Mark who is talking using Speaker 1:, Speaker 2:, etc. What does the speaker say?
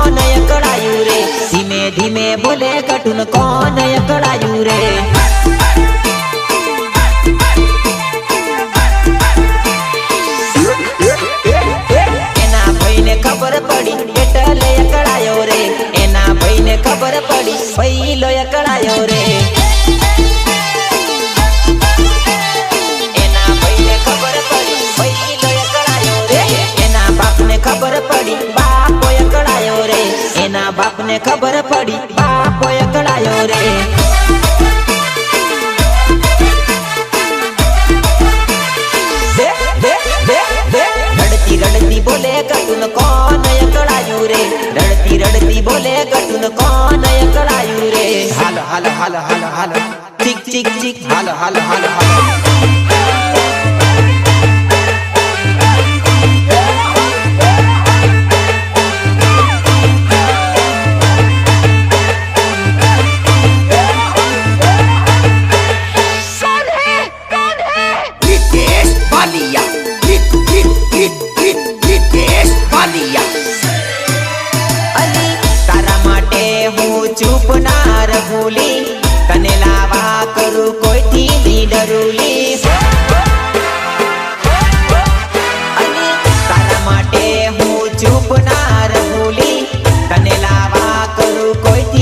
Speaker 1: કોણ અકળાયું રે? ધીમે ધીમે બોલે, કટુન કોણ અકળાયું રે? એના ભાઈને ખબર પડી, એટલે અકળાયો રે. એના ભાઈને ખબર પડી ભાઈ લો અકળાયો રે. એના બાપને ખબર પડી. બાપો એકડાયો રે. રડતી રડતી બોલે કટુન કોણ એકડાયું રે. રડતી રડતી બોલે કટુન કોણ એકડાયું રે. હાલ હાલ હાલ હાલ હાલ. ચીક ચીક ચીક. હાલ હાલ હાલ હાલ.
Speaker 2: સુરેશ વાલિયા
Speaker 1: કરું કોઈથી ની ડરુલી. તારા માટે હું ચૂપ ના રહુલી. તને કરું કોઈથી